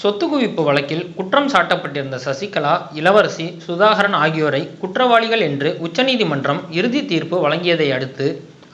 சொத்து குவிப்பு வழக்கில் குற்றம் சாட்டப்பட்டிருந்த சசிகலா இளவரசி சுதாகரன் ஆகியோரை குற்றவாளிகள் என்று உச்சநீதிமன்றம் இறுதி தீர்ப்பு வழங்கியதை அடுத்து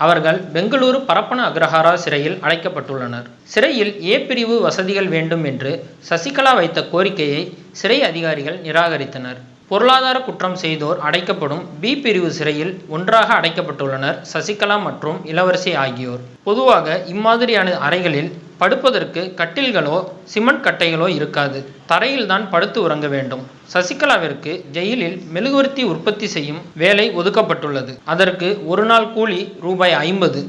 அவர்கள் பெங்களூரு பரப்பன அக்ரஹாரா சிறையில் அடைக்கப்பட்டுள்ளனர். சிறையில் ஏ பிரிவு வசதிகள் வேண்டும் என்று சசிகலா வைத்த கோரிக்கையை சிறை அதிகாரிகள் நிராகரித்தனர். பொருளாதார குற்றம் செய்தோர் அடைக்கப்படும் பி பிரிவு சிறையில் ஒன்றாக அடைக்கப்பட்டுள்ளனர் சசிகலா மற்றும் இளவரசி ஆகியோர். பொதுவாக இம்மாதிரியான அறைகளில் படுப்பதற்கு கட்டில்களோ சிமெண்ட் கட்டைகளோ இருக்காது. தரையில்தான் படுத்து உறங்க வேண்டும். சசிகலாவிற்கு ஜெயிலில் மெழுகுவர்த்தி உற்பத்தி செய்யும் வேலை ஒதுக்கப்பட்டுள்ளது. அதற்கு ஒரு நாள் கூலி ரூபாய் ஐம்பது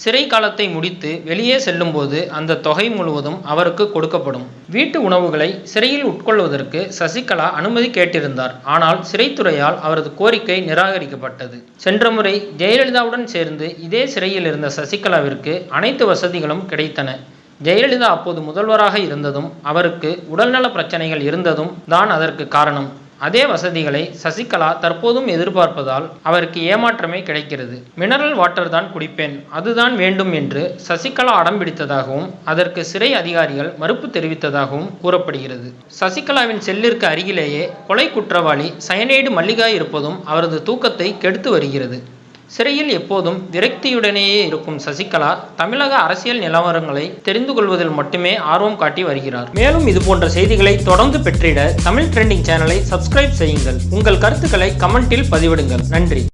சிறை காலத்தை முடித்து வெளியே செல்லும்போது அந்த தொகை முழுவதும் அவருக்கு கொடுக்கப்படும். வீட்டு உணவுகளை சிறையில் உட்கொள்வதற்கு சசிகலா அனுமதி கேட்டிருந்தார். ஆனால் சிறைத்துறையால் அவரது கோரிக்கை நிராகரிக்கப்பட்டது. சென்ற முறை ஜெயலலிதாவுடன் சேர்ந்து இதே சிறையில் இருந்த சசிகலாவிற்கு அனைத்து வசதிகளும் கிடைத்தன. ஜெயலலிதா அப்போது முதல்வராக இருந்ததும் அவருக்கு உடல்நல பிரச்சனைகள் இருந்ததும் தான் அதற்கு காரணம். அதே வசதிகளை சசிகலா தற்போதும் எதிர்பார்ப்பதால் அவருக்கு ஏமாற்றமே கிடைக்கிறது. மினரல் வாட்டர் தான் குடிப்பேன் அதுதான் வேண்டும் என்று சசிகலா அடம்பிடித்ததாகவும் அதற்கு சிறை அதிகாரிகள் மறுப்பு தெரிவித்ததாகவும் கூறப்படுகிறது. சசிகலாவின் செல்லிற்கு அருகிலேயே கொலை குற்றவாளி சயனைடு மல்லிகா இருப்பதும் அவரது தூக்கத்தை கெடுத்து வருகிறது. சிறையில் எப்போதும் விரக்தியுடனேயே இருக்கும் சசிகலா தமிழக அரசியல் நிலவரங்களை தெரிந்து கொள்வதில் மட்டுமே ஆர்வம் காட்டி வருகிறார். மேலும் இது போன்ற செய்திகளை தொடர்ந்து பெற்றிட தமிழ் ட்ரெண்டிங் சேனலை சப்ஸ்கிரைப் செய்யுங்கள். உங்கள் கருத்துக்களை கமெண்டில் பதிவிடுங்கள். நன்றி.